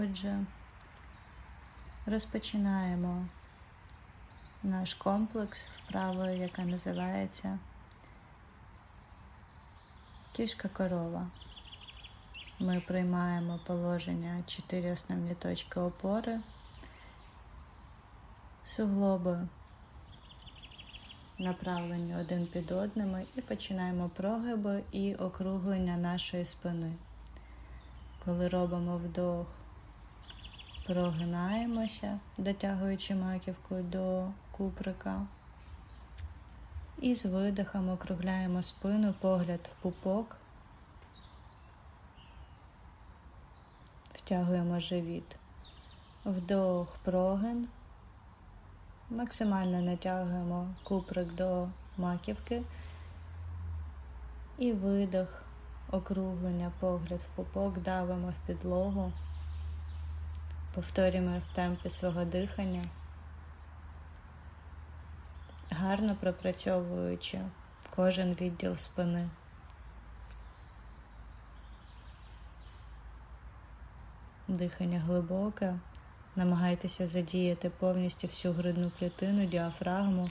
Отже, розпочинаємо наш комплекс вправою, яка називається кішка корова. Ми приймаємо положення 4 основні точки опори, суглоби направлені один під одними і починаємо прогиби і округлення нашої спини. Коли робимо вдох, прогинаємося, дотягуючи маківкою до куприка. І з видихом округляємо спину, погляд в пупок. Втягуємо живіт. Вдох, прогин. Максимально натягуємо куприк до маківки. І видох, округлення, погляд в пупок, давимо в підлогу. Повторюємо в темпі свого дихання, гарно пропрацьовуючи кожен відділ спини. Дихання глибоке. Намагайтеся задіяти повністю всю грудну клітину, діафрагму.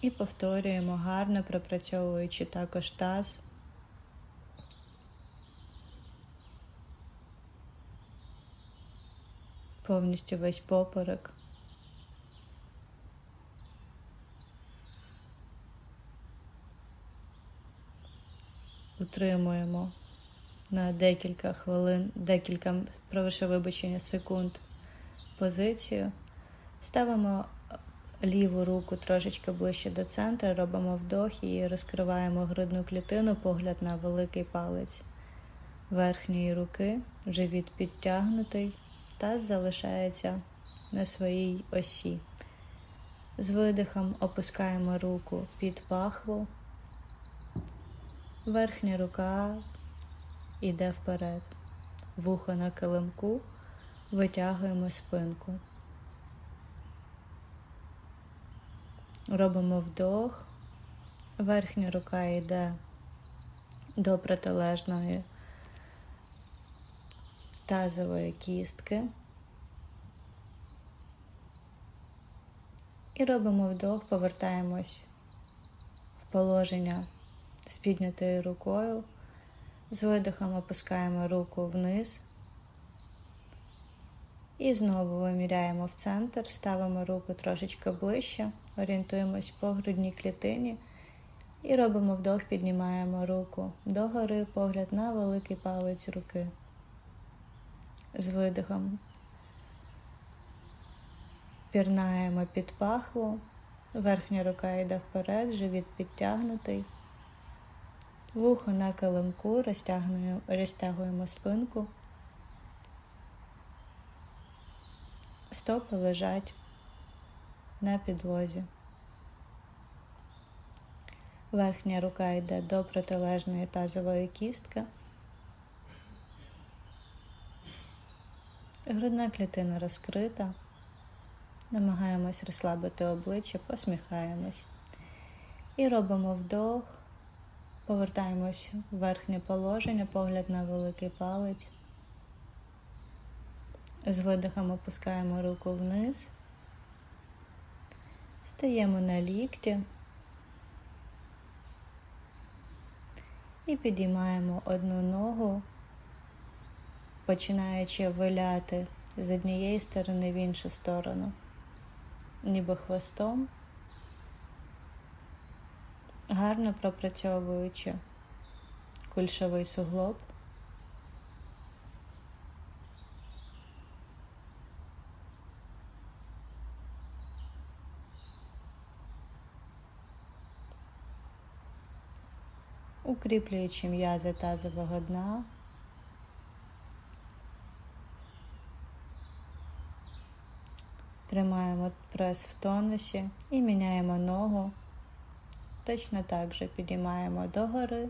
І повторюємо гарно пропрацьовуючи також таз. Повністю весь поперек. Утримуємо на декілька хвилин, декілька прошу вибачення секунд позицію. Ставимо ліву руку трошечки ближче до центру, робимо вдох і розкриваємо грудну клітину, погляд на великий палець верхньої руки, живіт підтягнутий, таз залишається на своїй осі. З видихом опускаємо руку під пахву. Верхня рука йде вперед. Вухо на килимку, витягуємо спинку. Робимо вдох, верхня рука йде до протилежної тазової кістки. І робимо вдох, повертаємось в положення з піднятою рукою. З видихом опускаємо руку вниз. І знову виміряємо в центр, ставимо руку трошечки ближче, орієнтуємось по грудній клітині і робимо вдох, піднімаємо руку догори, погляд на великий палець руки. З видихом пірнаємо під пахву, верхня рука йде вперед, живіт підтягнутий. Вухо на килимку, розтягуємо, розтягуємо спинку. Стопи лежать на підлозі. Верхня рука йде до протилежної тазової кістки. Грудна клітина розкрита. Намагаємось розслабити обличчя, посміхаємось. І робимо вдох. Повертаємось в верхнє положення, погляд на великий палець. З видихом опускаємо руку вниз, стаємо на лікті і підіймаємо одну ногу, починаючи виляти з однієї сторони в іншу сторону, ніби хвостом гарно пропрацьовуючи кульшовий суглоб. Укріплюючи м'язи тазового дна. Тримаємо прес в тонусі і міняємо ногу Точно так же підіймаємо догори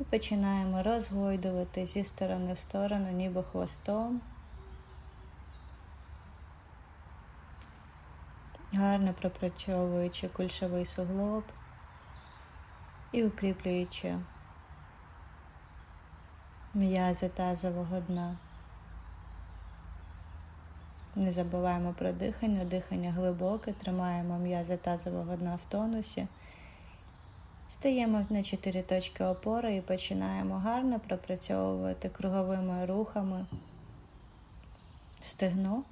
і починаємо розгойдувати зі сторони в сторону, ніби хвостом. Гарно пропрацьовуючи кульшовий суглоб і укріплюючи м'язи тазового дна. Не забуваємо про дихання, дихання глибоке, тримаємо м'язи тазового дна в тонусі. Стаємо на чотири точки опори і починаємо гарно пропрацьовувати круговими рухами стегно.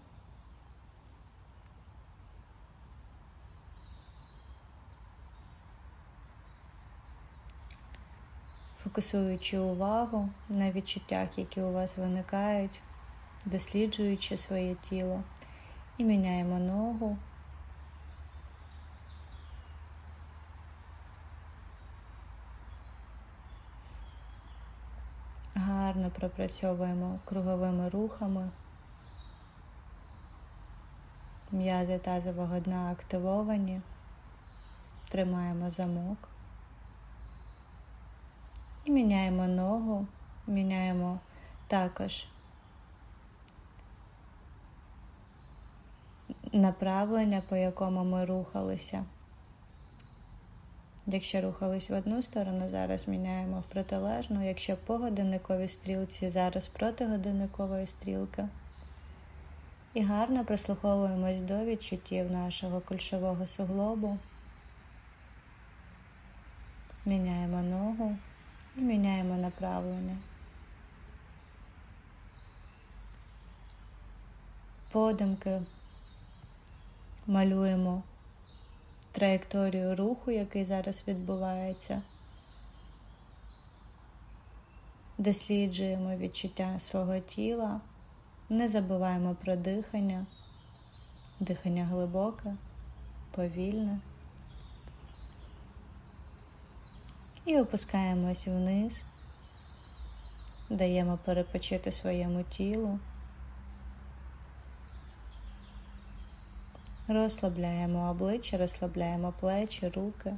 Фокусуючи увагу на відчуттях, які у вас виникають, досліджуючи своє тіло, і міняємо ногу. Гарно пропрацьовуємо круговими рухами. М'язи тазового дна активовані. Тримаємо замок. І міняємо ногу, міняємо також направлення, по якому ми рухалися. Якщо рухались в одну сторону, зараз міняємо в протилежну. Якщо по годинниковій стрілці, зараз проти годинникової стрілки. І гарно прислуховуємось до відчуттів нашого кульшового суглобу. Міняємо ногу і міняємо направлення. Подумки малюємо траєкторію руху, який зараз відбувається. Досліджуємо відчуття свого тіла, не забуваємо про дихання, дихання глибоке, повільне. І опускаємось вниз, даємо перепочити своєму тілу. Розслабляємо обличчя, розслабляємо плечі, руки.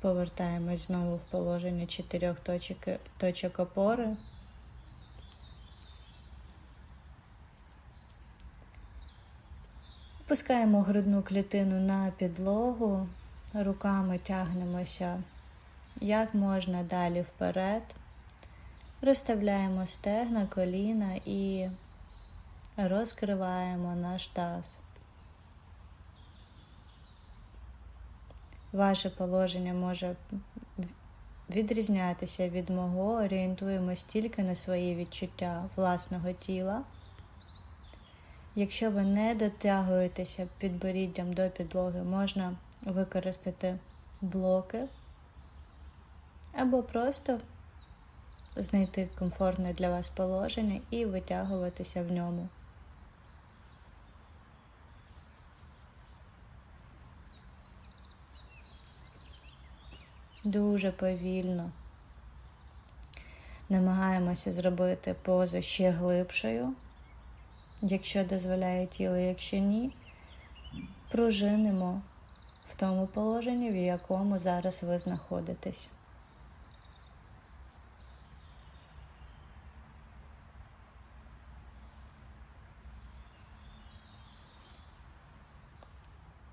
Повертаємось знову в положення чотирьох точок, точок опори. Пускаємо грудну клітину на підлогу, руками тягнемося як можна далі вперед. Розставляємо стегна, коліна і розкриваємо наш таз. Ваше положення може відрізнятися від мого, орієнтуємось тільки на свої відчуття власного тіла. Якщо ви не дотягуєтеся підборіддям до підлоги, можна використати блоки або просто знайти комфортне для вас положення і витягуватися в ньому. Дуже повільно намагаємося зробити позу ще глибшою, якщо дозволяє тіло, якщо ні, пружинимо в тому положенні, в якому зараз ви знаходитесь.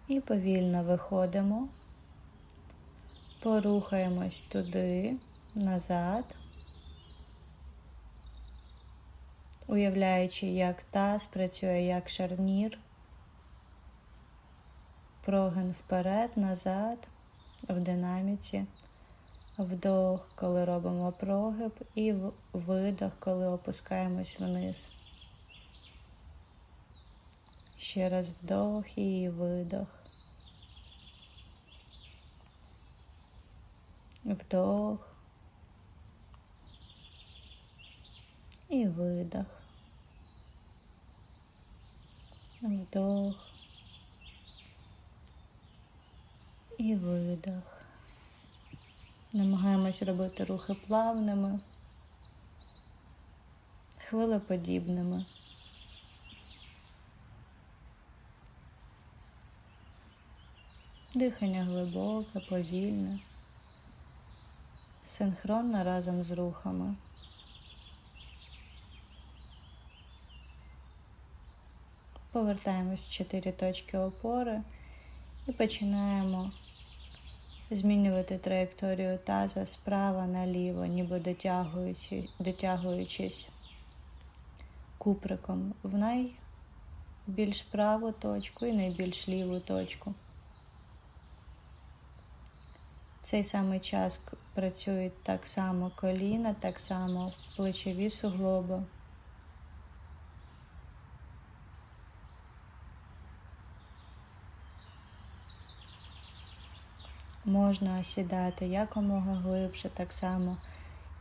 І повільно виходимо, порухаємось туди, назад, уявляючи, як таз працює як шарнір, прогин вперед, назад, в динаміці, вдох, коли робимо прогиб, і видох, коли опускаємось вниз. Ще раз вдох і видох. Вдох і видох. Вдох і видох. Намагаємось робити рухи плавними, хвилеподібними. Дихання глибоке, повільне, синхронно разом з рухами. Повертаємось в 4 точки опори і починаємо змінювати траєкторію таза справа наліво, ніби дотягуючи, дотягуючись куприком в найбільш праву точку і найбільш ліву точку. Цей самий час працюють так само коліна, так само плечові суглоби. Можна осідати якомога глибше, так само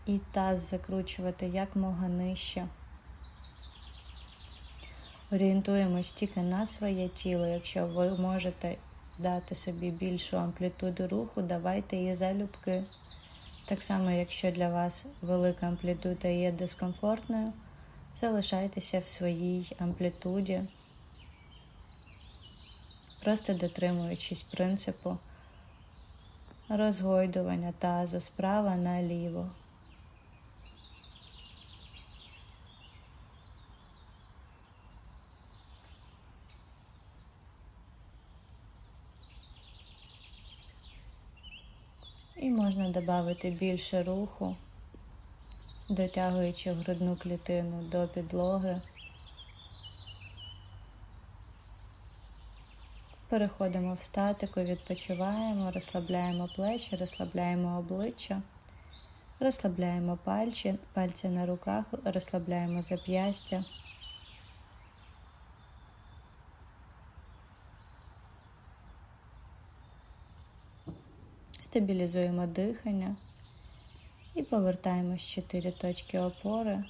і таз закручувати якомога нижче. Орієнтуємось тільки на своє тіло. Якщо ви можете дати собі більшу амплітуду руху, давайте її залюбки. Так само, якщо для вас велика амплітуда є дискомфортною, залишайтеся в своїй амплітуді, просто дотримуючись принципу розгойдування тазу справа наліво. І можна додати більше руху, дотягуючи грудну клітину до підлоги. Переходимо в статику, відпочиваємо, розслабляємо плечі, розслабляємо обличчя, розслабляємо пальці, пальці на руках, розслабляємо зап'ястя. Стабілізуємо дихання і повертаємось в 4 точки опори.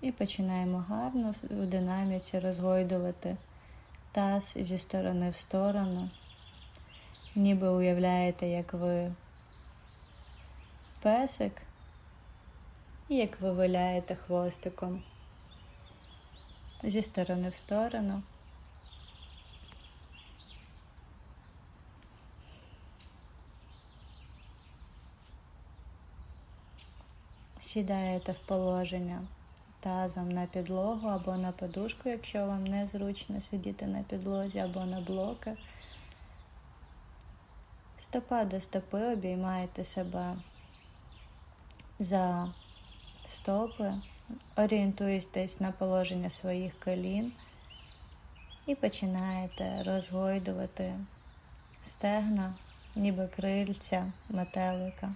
І починаємо гарно в динаміці розгойдувати таз зі сторони в сторону, ніби уявляєте, як ви песик і як ви виляєте хвостиком зі сторони в сторону. Сідаєте в положення тазом на підлогу або на подушку, якщо вам незручно сидіти на підлозі або на блоки. Стопа до стопи обіймаєте себе за стопи, орієнтуєтесь на положення своїх колін і починаєте розгойдувати стегна, ніби крильця метелика.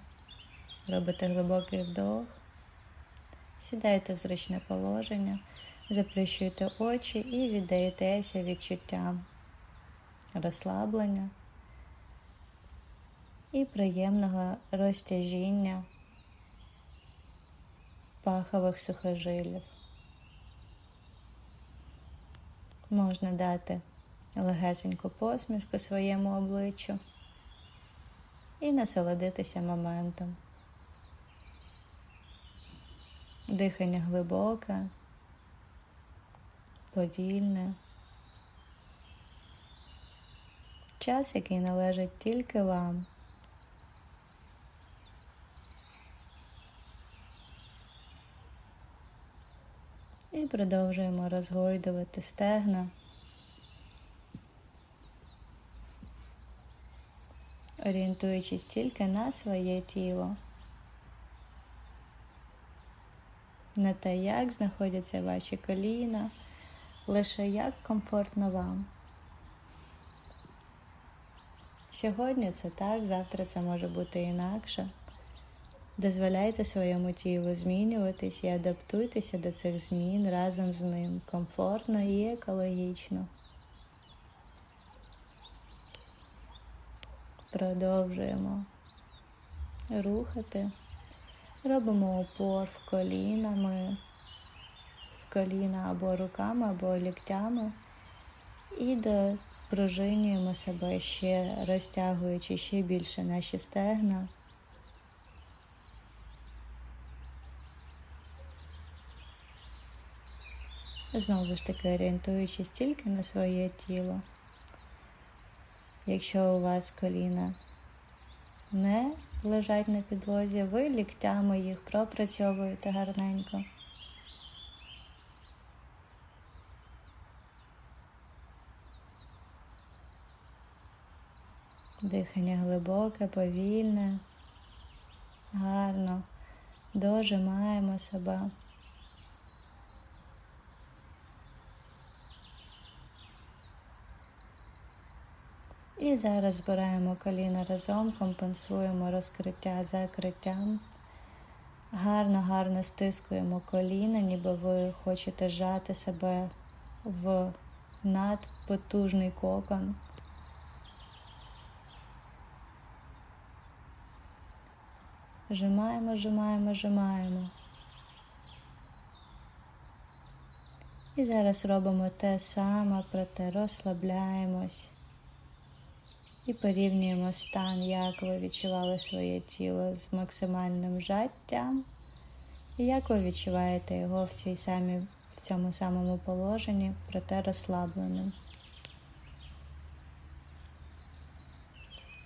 Робите глибокий вдох. Сідаєте в зручне положення, заплющуєте очі і віддаєтеся відчуттям розслаблення і приємного розтяжіння пахових сухожилів. Можна дати легесеньку посмішку своєму обличчю і насолодитися моментом. Дихання глибоке, повільне. Час, який належить тільки вам. І продовжуємо розгойдувати стегна. Орієнтуючись тільки на своє тіло. Не те, як знаходяться ваші коліна, лише як комфортно вам. Сьогодні це так, завтра це може бути інакше. Дозволяйте своєму тілу змінюватись і адаптуйтеся до цих змін разом з ним комфортно і екологічно. Продовжуємо рухати. Робимо опор в колінами, в коліна або руками, або ліктями. І допружинюємо себе ще, розтягуючи ще більше наші стегна. Знову ж таки орієнтуючись тільки на своє тіло. Якщо у вас коліна не лежать на підлозі, ви ліктями їх пропрацьовуєте гарненько. Дихання глибоке, повільне, гарно дожимаємо себе. І зараз збираємо коліна разом, компенсуємо розкриття закриттям. Гарно, гарно стискуємо коліна, ніби ви хочете зжати себе в надпотужний кокон. Жимаємо, жимаємо, жимаємо. І зараз робимо те саме, проте розслабляємось і порівнюємо стан, як ви відчували своє тіло з максимальним жаттям, і як ви відчуваєте його в, цій самі, в цьому самому положенні, проте розслабленим.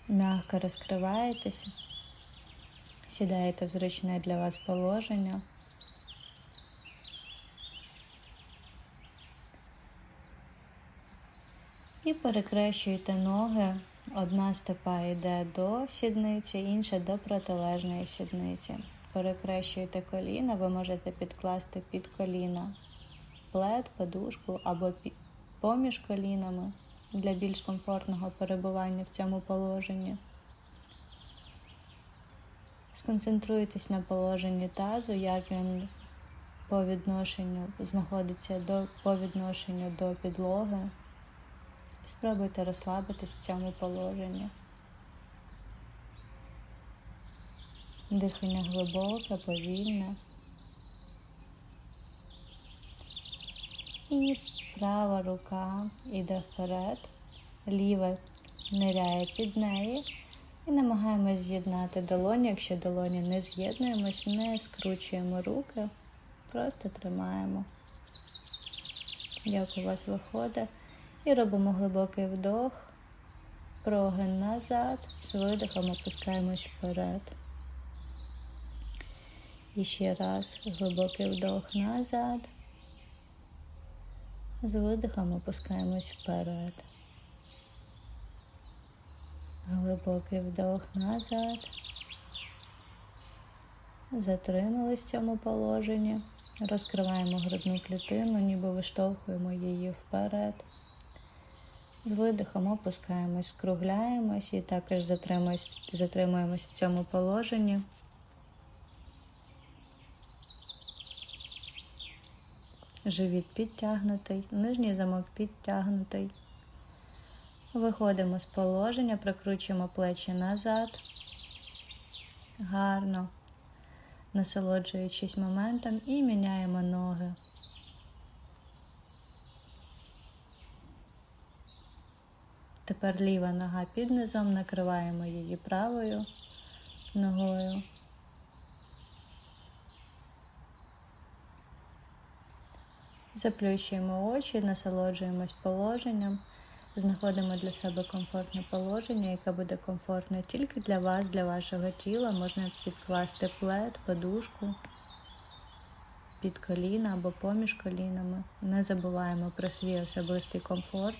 Мягко розкриваєтеся, сідаєте в зручне для вас положення. І перекрещуєте ноги. Одна стопа йде до сідниці, інша до протилежної сідниці. Перекрещуєте коліна, ви можете підкласти під коліна плед, подушку або поміж колінами для більш комфортного перебування в цьому положенні. Сконцентруйтесь на положенні тазу, як він по відношенню знаходиться до, по відношенню до підлоги. Спробуйте розслабитись в цьому положенні. Дихання глибоке, повільне. І права рука йде вперед, ліва ниряє під неї. І намагаємось з'єднати долоні. Якщо долоні не з'єднуємось, не скручуємо руки, просто тримаємо. Як у вас виходить. І робимо глибокий вдох, прогин назад, з видихом опускаємось вперед. І ще раз глибокий вдох назад. З видихом опускаємось вперед. Глибокий вдох назад. Затримались в цьому положенні. Розкриваємо грудну клітину, ніби виштовхуємо її вперед. З видихом опускаємось, скругляємось і також затримуємось в цьому положенні. Живіт підтягнутий, нижній замок підтягнутий. Виходимо з положення, прикручуємо плечі назад. Гарно, насолоджуючись моментом і міняємо ноги. Тепер ліва нога під низом, накриваємо її правою ногою. Заплющуємо очі, насолоджуємось положенням, знаходимо для себе комфортне положення, яке буде комфортне тільки для вас, для вашого тіла. Можна підкласти плед, подушку під коліна або поміж колінами. Не забуваємо про свій особистий комфорт.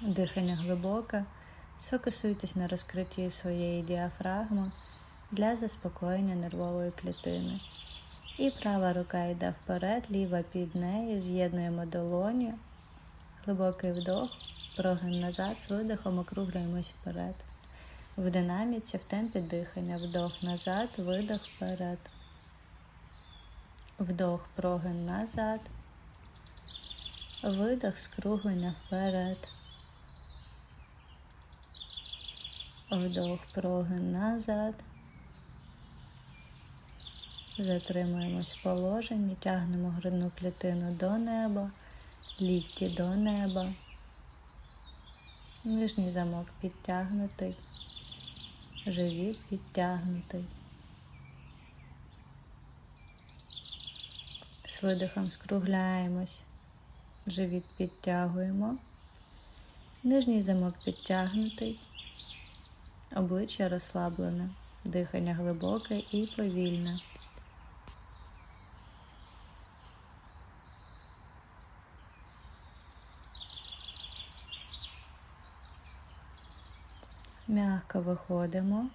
Дихання глибоке. Сфокусуйтесь на розкритті своєї діафрагми для заспокоєння нервової клітини. І права рука йде вперед, ліва під неї, з'єднуємо долоні, глибокий вдох, прогин назад, з видихом округляємось вперед. В динаміці, в темпі дихання, вдох назад, видох вперед. Вдох, прогин назад, видох, скруглення вперед. Вдох, прогин назад. Затримуємось в положенні, тягнемо грудну клітину до неба, лікті до неба. Нижній замок підтягнутий, живіт підтягнутий. З видихом скругляємось, живіт підтягуємо, нижній замок підтягнутий обличчя розслаблене, дихання глибоке і повільне. Мягко виходимо.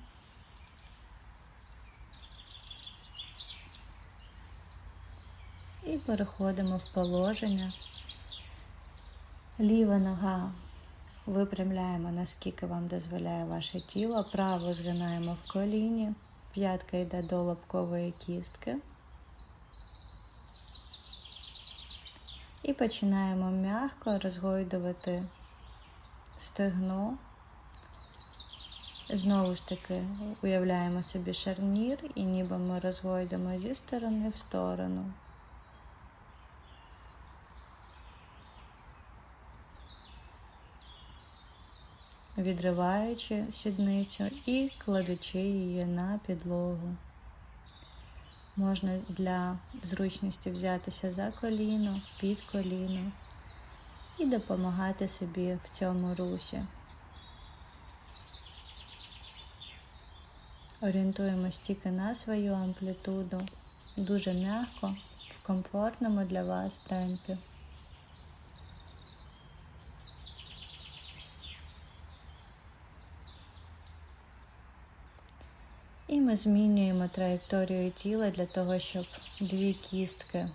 І переходимо в положення. Ліва нога випрямляємо, наскільки вам дозволяє ваше тіло. Право згинаємо в коліні. П'ятка йде до лобкової кістки. І починаємо м'яко розгойдувати стегно. Знову ж таки, уявляємо собі шарнір і ніби ми розгойдемо зі сторони в сторону. Відриваючи сідницю і кладучи її на підлогу. Можна для зручності взятися за коліно, під коліно і допомагати собі в цьому русі. Орієнтуємось тільки на свою амплітуду, дуже м'яко, в комфортному для вас темпі. І ми змінюємо траєкторію тіла для того, щоб дві кістки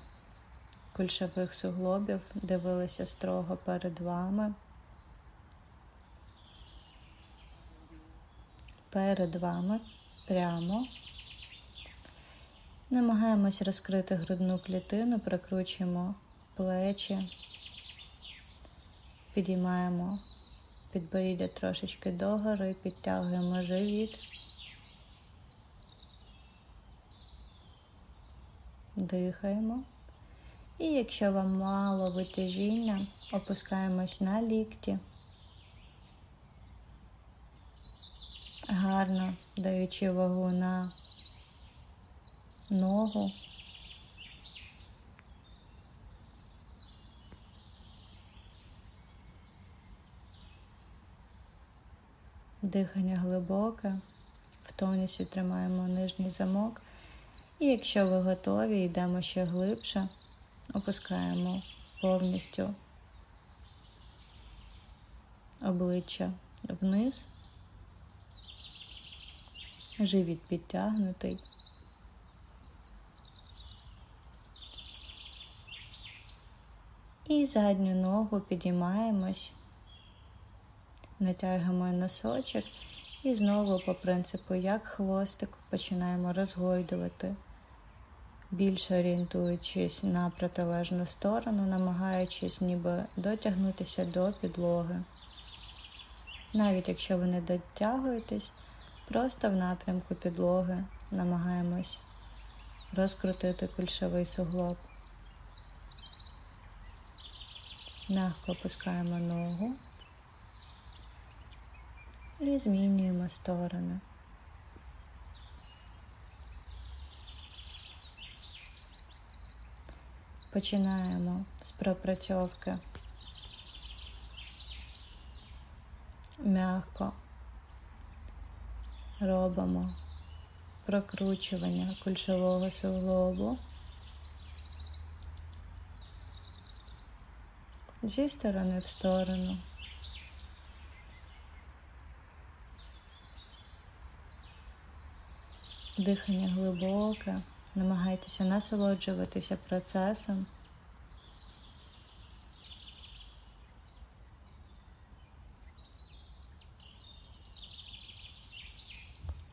кульшових суглобів дивилися строго перед вами. Перед вами прямо. Намагаємось розкрити грудну клітину, прикручуємо плечі, підіймаємо підборіддя трошечки догори, підтягуємо живіт. Дихаємо. І якщо вам мало витяжіння, опускаємось на лікті. Гарно даючи вагу на ногу. Дихання глибоке, в тонусі тримаємо нижній замок. І якщо ви готові, йдемо ще глибше, опускаємо повністю обличчя вниз, живіт підтягнутий. І задню ногу підіймаємось, натягуємо носочок. І знову по принципу, як хвостик, починаємо розгойдувати, більше орієнтуючись на протилежну сторону, намагаючись ніби дотягнутися до підлоги. Навіть якщо ви не дотягуєтесь, просто в напрямку підлоги намагаємось розкрутити кульшовий суглоб. Мягко опускаємо ногу і змінюємо сторони. Починаємо з пропрацьовки. М'яко робимо прокручування кульшового суглобу. Зі сторони в сторону. Дихання глибоке, намагайтеся насолоджуватися процесом.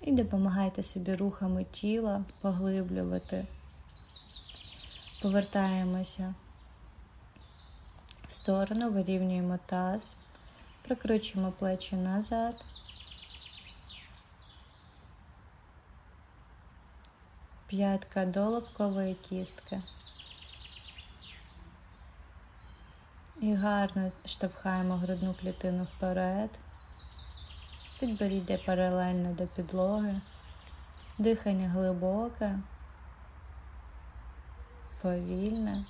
І допомагайте собі рухами тіла поглиблювати. Повертаємося в сторону, вирівнюємо таз, прикручуємо плечі назад. П'ятка до лобкової кістки. І гарно штовхаємо грудну клітину вперед. Підборіддя паралельно до підлоги. Дихання глибоке, повільне.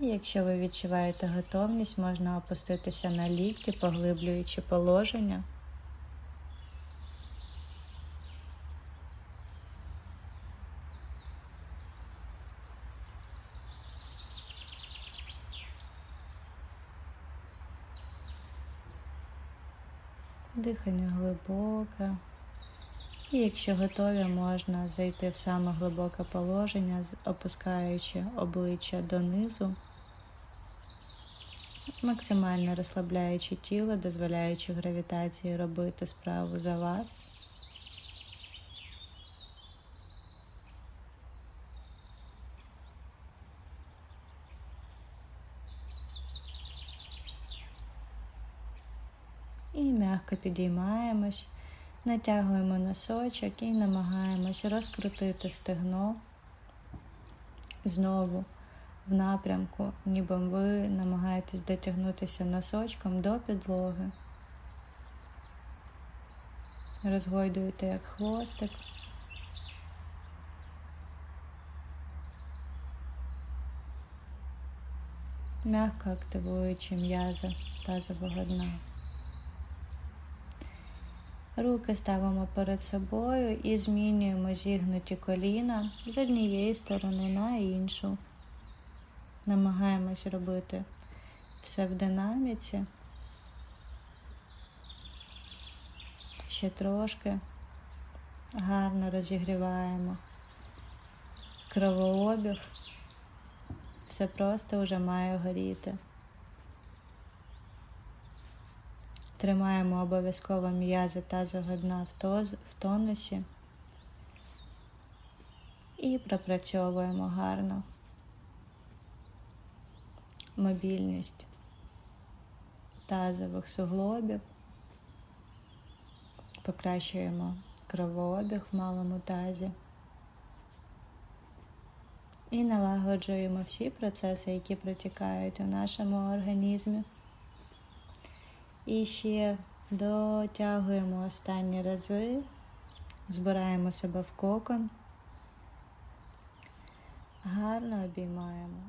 Якщо ви відчуваєте готовність, можна опуститися на лікті, поглиблюючи положення. Дихання глибоке. І якщо готові, можна зайти в саме глибоке положення, опускаючи обличчя донизу, максимально розслабляючи тіло, дозволяючи гравітації робити справу за вас. І м'яко підіймаємось, натягуємо носочок і намагаємось розкрутити стегно знову в напрямку, ніби ви намагаєтесь дотягнутися носочком до підлоги. Розгойдуєте як хвостик. М'яко активуючи м'язи тазового дна. Руки ставимо перед собою і змінюємо зігнуті коліна з однієї сторони на іншу. Намагаємось робити все в динаміці. Ще трошки гарно розігріваємо кровообіг. Все просто вже має горіти. Тримаємо обов'язково м'язи тазового дна в, тонусі і пропрацьовуємо гарно. Мобільність тазових суглобів, покращуємо кровообіг в малому тазі. І налагоджуємо всі процеси, які протікають у нашому організмі. І ще дотягуємо останні рази, збираємо себе в кокон, гарно обіймаємо.